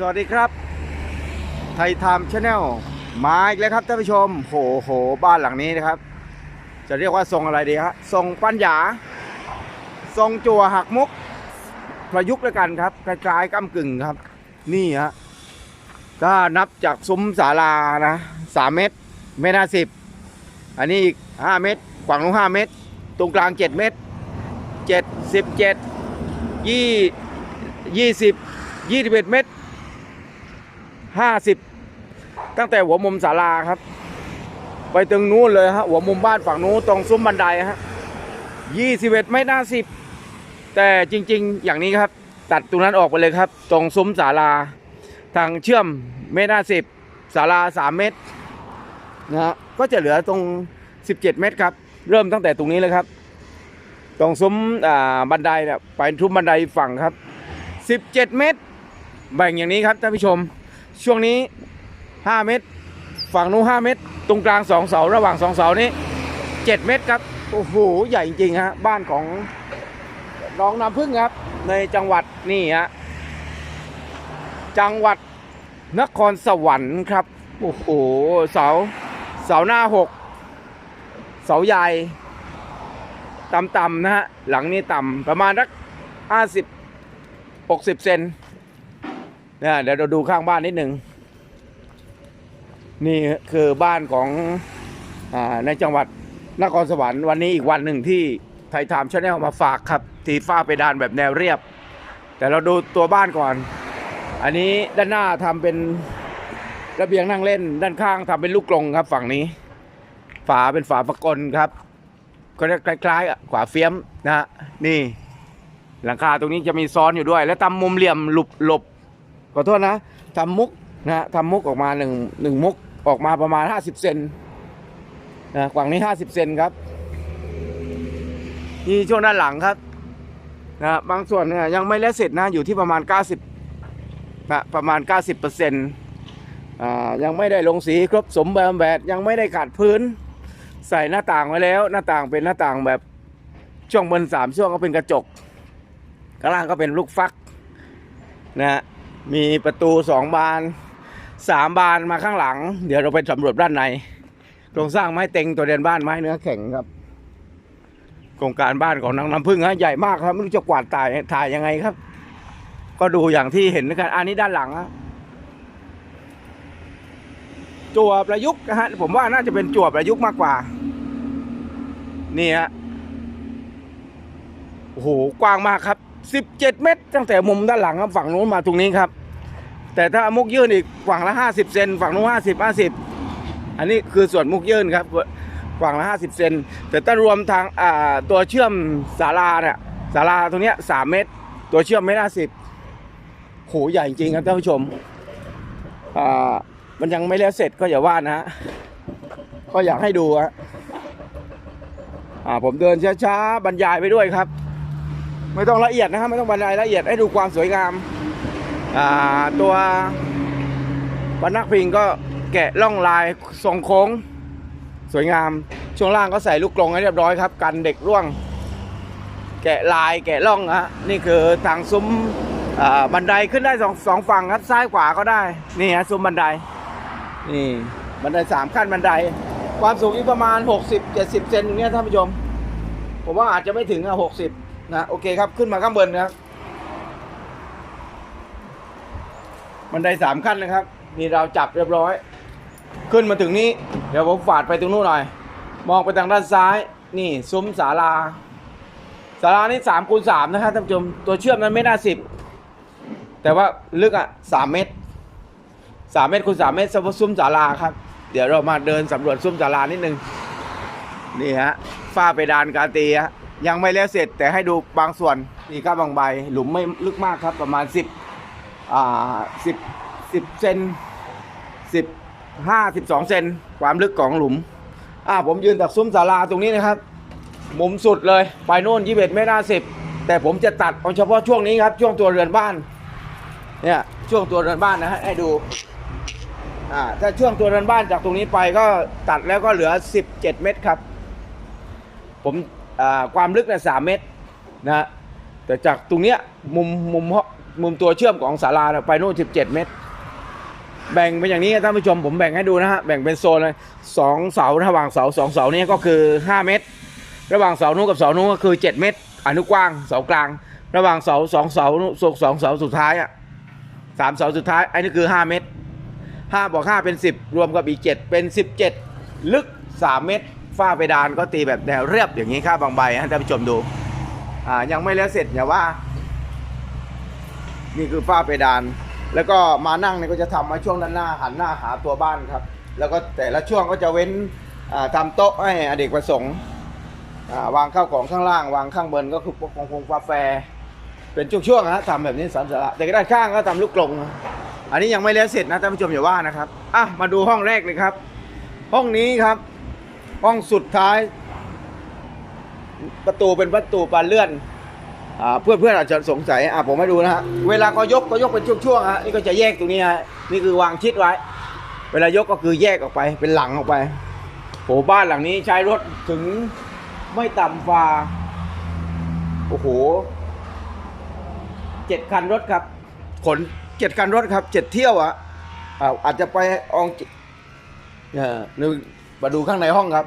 สวัสดีครับ ไทยไทม์ชาแนลมาอีกแล้วครับท่านผู้ชมโหโห บ้านหลังนี้นะครับ จะเรียกว่าทรงอะไรดีฮะทรงปัญญา ทรงจั่วหักมุก ประยุกต์ด้วยกันครับคล้ายก้ากึ่งครับ นี่ฮะถ้านับจากซุ้มศาลานะสามเมตรเมตรห้าสิบอันนี้อีกห้าเมตรฝั่งนู้นห้าเมตร ตรงกลางเจ็ดเมตรเจ็ดสิบเจ็ดยี่ยี่สิบยี่สิบเอ็ดเมตร ห้าสิบตั้งแต่หัวมุมศาลาครับ ไปถึงนู้นเลยฮะหัวมุมบ้านฝั่งนู้นตรงซุ้มบันไดฮะยี่สิบเอ็ดไม่น่าสิบแต่จริงๆ อย่างนี้ครับ ตัดตรงนั้นออกไปเลยครับ ตรงซุ้มศาลา ทางเชื่อมเมตรห้าสิบศาลาสามเมตรนะฮะก็จะเหลือตรง 17 เมตรครับ เริ่มตั้งแต่ตรงนี้เลยครับ ตรงซุ้มบันไดเนี่ยไปทุ่มบันไดฝั่งครับ 17 เมตร แบ่งอย่างนี้ครับท่านผู้ชม ช่วงนี้ 5 เมตร ฝั่งนู้น5เมตร ตรงกลางสองเสา ระหว่างสองเสานี้ 7 เมตรครับ โอ้โห ใหญ่จริงๆฮะ บ้านของน้องน้ำพึ่งครับ ในจังหวัดนี่ฮะ จังหวัดนครสวรรค์ครับ โอ้โห เสา เสาหน้าหกเสาใหญ่ต่ำๆนะฮะ หลังนี้ต่ำประมาณสักห้าสิบหกสิบเซน เนี่ยเดี๋ยวเราดูข้างบ้านนิดหนึ่งนี่คือบ้านของอในจังหวัดนครสวรรค์วันนี้อีกวันหนึ่งที่ไทยไทม์ชาแนลมาฝากครับ ทีฝ้าไปดานแบบแนวเรียบ แต่เราดูตัวบ้านก่อน อันนี้ด้านหน้าทำเป็นระเบียงนั่งเล่น ด้านข้างทำเป็นลูกกรงครับ ฝั่งนี้ ฝาเป็นฝาประกลครับ ก็จะคล้ายๆฝาเฟียมนะฮะนี่ หลังคาตรงนี้จะมีซ้อนอยู่ด้วย แล้วทำมุมเหลี่ยมหลบหลบ อโทษนะทำมุกนะฮะทำมุกออกมาหนึ่งหนึ่งมุกออกมาประมาณ50เซนนะฝั่งนี้50เซนครับนี่ช่วงด้านหลังครับนะบางส่วนเนี่ยยังไม่แล้วเสร็จนะอยู่ที่ประมาณ 90นะประมาณ 90เปอร์เซ็นต์อ่ายังไม่ได้ลงสีครบสมบูรณ์แบบยังไม่ได้ขัดพื้น ใส่หน้าต่างไว้แล้ว หน้าต่างเป็นหน้าต่างแบบช่วงบนสามช่วงก็เป็นกระจกข้างล่างก็เป็นลูกฟักนะฮะ มีประตูสองบานสามบานมาข้างหลัง เดี๋ยวเราไปสำรวจด้านในโครงสร้างไม้เต็งตัวเดียนบ้านไม้เนื้อแข็งครับโครงการบ้านของนางน้ำพึ่งฮะใหญ่มากครับไม่รู้จะกวาดถ่ายถ่ายยังไงครับ ก็ดูอย่างที่เห็นนะครับอันนี้ด้านหลังฮะจั่วประยุกต์นะฮะผมว่าน่าจะเป็นจั่วประยุกต์มากกว่า นี่ฮะโอ้โหกว้างมากครับ17เมตร ตั้งแต่มุมด้านหลังครับฝั่งนู้นมาตรงนี้ครับ แต่ถ้ามุกยื่นอีกฝั่งละ 50 เซนฝั่งนู้น50 50 อันนี้คือส่วนมุกยื่นครับฝั่งละ 50 เซนแต่ถ้ารวมทางตัวเชื่อมศาลาเนี่ยศาลาตรงเนี้ย3เมตร ตัวเชื่อมเมตร50โหใหญ่จริงครับท่านผู้ชมอ่ามันยังไม่แล้วเสร็จก็อย่าว่านะฮะก็อยากให้ดูฮะอ่าผมเดินช้าๆบรรยายไปด้วยครับ ไม่ต้องละเอียดนะครับไม่ต้องบรรยายละเอียดให้ดูความสวยงาม ตัวบรรนักพิงก็แกะล่องลายทรงโค้ง สวยงาม ช่วงล่างก็ใส่ลูกกรงให้เรียบร้อยครับ กันเด็กร่วง แกะลายแกะล่องฮะนี่คือทางซุ้มบันไดขึ้นได้สองสองฝั่งครับซ้ายขวาก็ได้ นี่ฮะซุ้มบันได นี่ บันไดสามขั้นบันได ความสูงอีกประมาณ 60 70 เซนอย่างเงี้ยท่านผู้ชม ผมว่าอาจจะไม่ถึงอะ60นะโอเคครับขึ้นมาข้างบนนะครับ บันไดสามขั้นนะครับ มีราวจับเรียบร้อย ขึ้นมาถึงนี้ เดี๋ยวผมฝาดไปตรงนู้นหน่อย มองไปทางด้านซ้าย นี่ซุ้มศาลาศาลานี่สามคูณสามนะครับท่านผู้ชม ตัวเชื่อมนั้นไม่น่าสิบแต่ว่าลึกอะสามเมตรสามเมตรคูณสามเมตรซุ้มศาลาครับ เดี๋ยวเรามาเดินสำรวจซุ้มศาลานิดนึง นี่ฮะฝ้าเพดานกาตีฮะยังไม่แล้วเสร็จแต่ให้ดูบางส่วนนี่ครับบางใบหลุมไม่ลึกมากครับประมาณ10 อ่า10 10เซน10 5 12เซนความลึกของหลุม อ่าผมยืนจากซุ้มศาลาตรงนี้นะครับ มุมสุดเลยไปโน่น21เมตร50แต่ผมจะตัดเอาเฉพาะช่วงนี้ครับ ช่วงตัวเรือนบ้าน เนี่ยช่วงตัวเรือนบ้านนะฮะให้ดูอ่าถ้าช่วงตัวเรือนบ้านจากตรงนี้ไปก็ตัดแล้วก็เหลือ 17 เมตรครับ ผมอ่าความลึกเนี่ยสามเมตรนะฮะแต่จากตรงเนี้ยมุมมุม มุมตัวเชื่อมของศาลาเนี่ยไปนู่น 17 เมตร แบ่งเป็นอย่างนี้ท่านผู้ชมผมแบ่งให้ดูนะฮะแบ่งเป็นโซนเลยสองเสาระหว่างเสาสองเสานี้ก็คือ 5 เมตร ระหว่างเสานู้นกับเสานู้นก็คือ 7 เมตร อนุกว้างเสากลาง ระหว่างเสาสองเสานุสองสองเสาสุดท้ายอะสามเสาสุดท้ายอันนี้คือ 5 เมตรห้าบอกห้าเป็น 10 รวมกับอีก 7 เป็น 17 ลึก 3 เมตร ฝ้าเพดานก็ตีแบบแนวเรียบอย่างนี้ค่าบางใบให้ท่านผู้ชมดูอ่ายังไม่แล้วเสร็จอย่าว่า นี่คือฝ้าเพดาน แล้วก็มานั่งเนี่ยก็จะทำมาช่วงด้านหน้าหันหน้าหาตัวบ้านครับ แล้วก็แต่ละช่วงก็จะเว้นอ่าทำโต๊ะให้อเด็กประสงค์วางข้าวของข้างล่าง วางข้างบนก็คือพวกของพงกาแฟ เป็นช่วงๆนะฮะทำแบบนี้สามสาระแต่ด้านข้างก็ทำลูกกลง อันนี้ยังไม่แล้วเสร็จนะท่านผู้ชมอย่าว่านะครับอะมาดูห้องแรกเลยครับ ห้องนี้ครับ ห้องสุดท้าย ประตูเป็นประตูบานเลื่อน เพื่อนเพื่อนๆอาจจะสงสัยอะผมให้ดูนะฮะเวลาเขายกก็ยกเป็นช่วงๆฮะนี่ก็จะแยกตรงนี้ฮะนี่คือวางชิดไว้ เวลายกก็คือแยกออกไปเป็นหลังออกไปโหบ้านหลังนี้ใช้รถถึงไม่ต่ำกว่าโอ้โหเจ็ดคันรถครับ ขนเจ็ดคันรถครับเจ็ดเที่ยวอะอ่าอาจจะไปอองเออนึกมาดูข้างในห้องครับ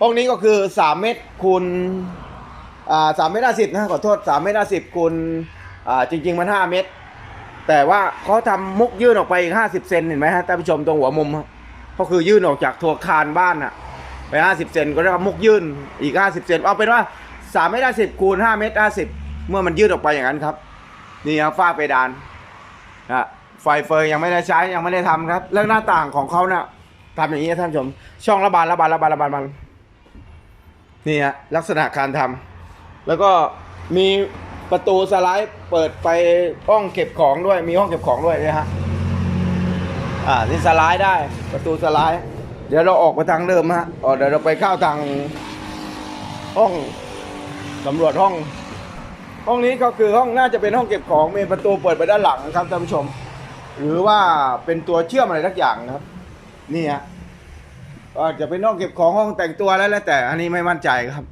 ห้องนี้ก็คือสามเมตรคูณ สามเมตรห้าสิบนะขอโทษสามเมตรห้าสิบคูณอ่าจริง ๆ มันห้าเมตร แต่ว่าเขาทำมุกยื่นออกไปอีกห้าสิบเซนเห็นไหมฮะท่านผู้ชมตรงหัวมุมครับก็คือยื่นออกจากตัวคานบ้านอะไปห้าสิบเซนก็เรียกว่ามุกยื่นอีกห้าสิบเซนเอาเป็นว่าสามเมตรห้าสิบคูณห้าเมตรห้าสิบเมื่อมันยื่นออกไปอย่างนั้นครับ นี่ครับฝ้าเพดานนะไฟเฟยยังไม่ได้ใช้ยังไม่ได้ทำครับแล้วหน้าต่างของเขาเนี่ยทำอย่างนี้ท่านผู้ชม ช่องระบายระบายระบายระบายมันนี่ฮะลักษณะการทำ แล้วก็มีประตูสไลด์เปิดไปห้องเก็บของด้วย มีห้องเก็บของด้วยนะฮะ อ่านี่สไลด์ได้ ประตูสไลด์ เดี๋ยวเราออกไปทางเดิมฮะอ๋อเดี๋ยวเราไปเข้าทางห้องสำรวจห้อง ห้องนี้ก็คือห้องน่าจะเป็นห้องเก็บของมีประตูเปิดไปด้านหลังนะครับท่านผู้ชม หรือว่าเป็นตัวเชื่อมอะไรทักอย่างนะครับ นี่ฮะอาจจะเป็นห้องเก็บของห้องแต่งตัวแล้วแล้วแต่ อันนี้ไม่มั่นใจครับ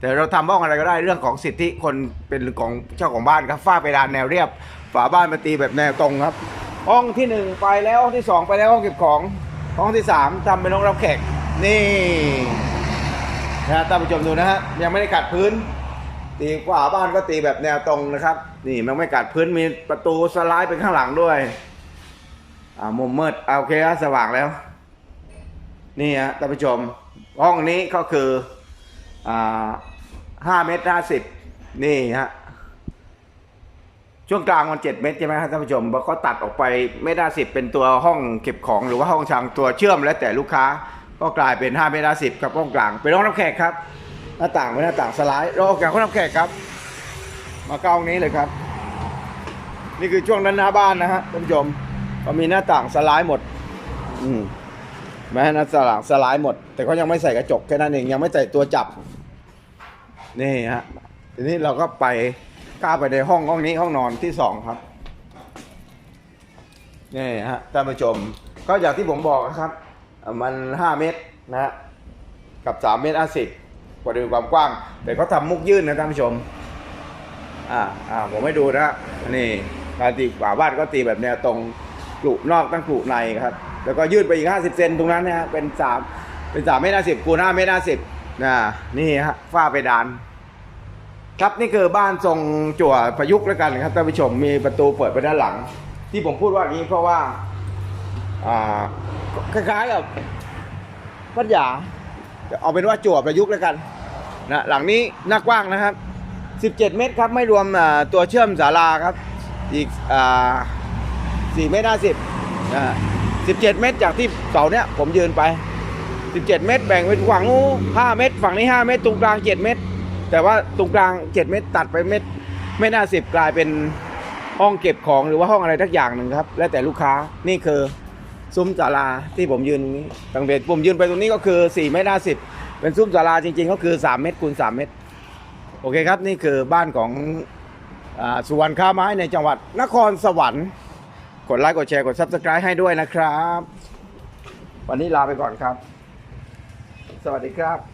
แต่เราทำบ้องอะไรก็ได้เรื่องของสิทธิคนเป็นของเจ้าของบ้านครับฝ้าเพดานแนวเรียบ ฝาบ้านมาตีแบบแนวตรงครับ ห้องที่หนึ่งไปแล้วห้องที่สองไปแล้วห้องเก็บของ ห้องที่สามทำเป็นห้องรับแขกนี่นะท่านผู้ชมดูนะฮะยังไม่ได้กัดพื้น ตีฝาบ้านก็ตีแบบแนวตรงนะครับ นี่มันไม่กัดพื้นมีประตูสไลด์เป็นข้างหลังด้วยอ่ามุมมืดอ่าโอเคครับสว่างแล้ว นี่ฮะท่านผู้ชม ห้องนี้ก็คือ ห้าเมตรห้าสิบนี่ฮะช่วงกลางมันเจ็ดเมตรใช่ไหมครับท่านผู้ชมเขาตัดออกไปเมตรห้าสิบเป็นตัวห้องเก็บของหรือว่าห้องช่างตัวเชื่อมแล้วแต่ลูกค้า ก็กลายเป็นห้าเมตรห้าสิบกับห้องกลางเป็นห้องรับแขกครับ หน้าต่างเป็นหน้าต่างสไลด์เราออกจากห้องรับแขกครับ มาเข้าห้องนี้เลยครับ นี่คือช่วงด้านหน้าบ้านนะฮะท่านผู้ชมก็มีหน้าต่างสไลด์หมด อืมแม้หน้าต่างสไลด์หมด แต่เขายังไม่ใส่กระจกแค่นั้นเองยังไม่ใส่ตัวจับ นี่ฮะทีนี้เราก็ไปกล้าไปในห้องห้องนี้ห้องนอนที่สองครับนี่ฮะท่านผู้ชมก็อย่างที่ผมบอกนะครับ มันห้าเมตรนะฮะกับสามเมตรห้าสิบกว่าดิมความกว้าง แต่เขาทำมุกยื่นนะท่านผู้ชมอ่าอ่าผมให้ดูนะนี่การตีฝาบ้านก็ตีแบบแนวตรงกลุนอกตั้งกลุในครับ แล้วก็ยืดไปอีก 50 เซนตรงนั้นนะฮะเป็น3เป็น3เมตร50คูณ5เมตร50 นะนี่ฮะฝ้าเพดาน ครับนี่คือบ้านทรงจั่วประยุกต์แล้วกันครับท่านผู้ชมมีประตูเปิดไปด้านหลัง ที่ผมพูดว่าอย่างนี้เพราะว่าอ่าคล้ายๆกับพัทยาเอาเป็นว่าจั่วประยุกต์แล้วกันนะหลังนี้หน้ากว้างนะครับ 17 เมตรครับไม่รวมตัวเชื่อมศาลาครับอีกอ่า4เมตร50อ่า17 เมตรจากที่เสาเนี้ยผมยืนไป 17 เมตร แบ่งเป็นฝั่งนู้5เมตร ฝั่งนี้ 5 เมตร ตรงกลาง 7 เมตร แต่ว่าตรงกลาง 7 เมตร ตัดไปเมตรเมตร50กลายเป็นห้องเก็บของหรือว่าห้องอะไรทักอย่างหนึ่งครับ แล้วแต่ลูกค้า นี่คือซุ้มศาลาที่ผมยืนตรงนี้ตังเบตผมยืนไปตรงนี้ก็คือ4เมตร50เป็นซุ้มศาลาจริง ๆ ก็คือ 3 เมตรคูณ3เมตร โอเคครับ นี่คือบ้านของอสุวรรณค้าไม้ในจังหวัดนครสวรรค์กดไลค์กดแชร์กด Subscribe ให้ด้วยนะครับ วันนี้ลาไปก่อนครับ สวัสดีครับ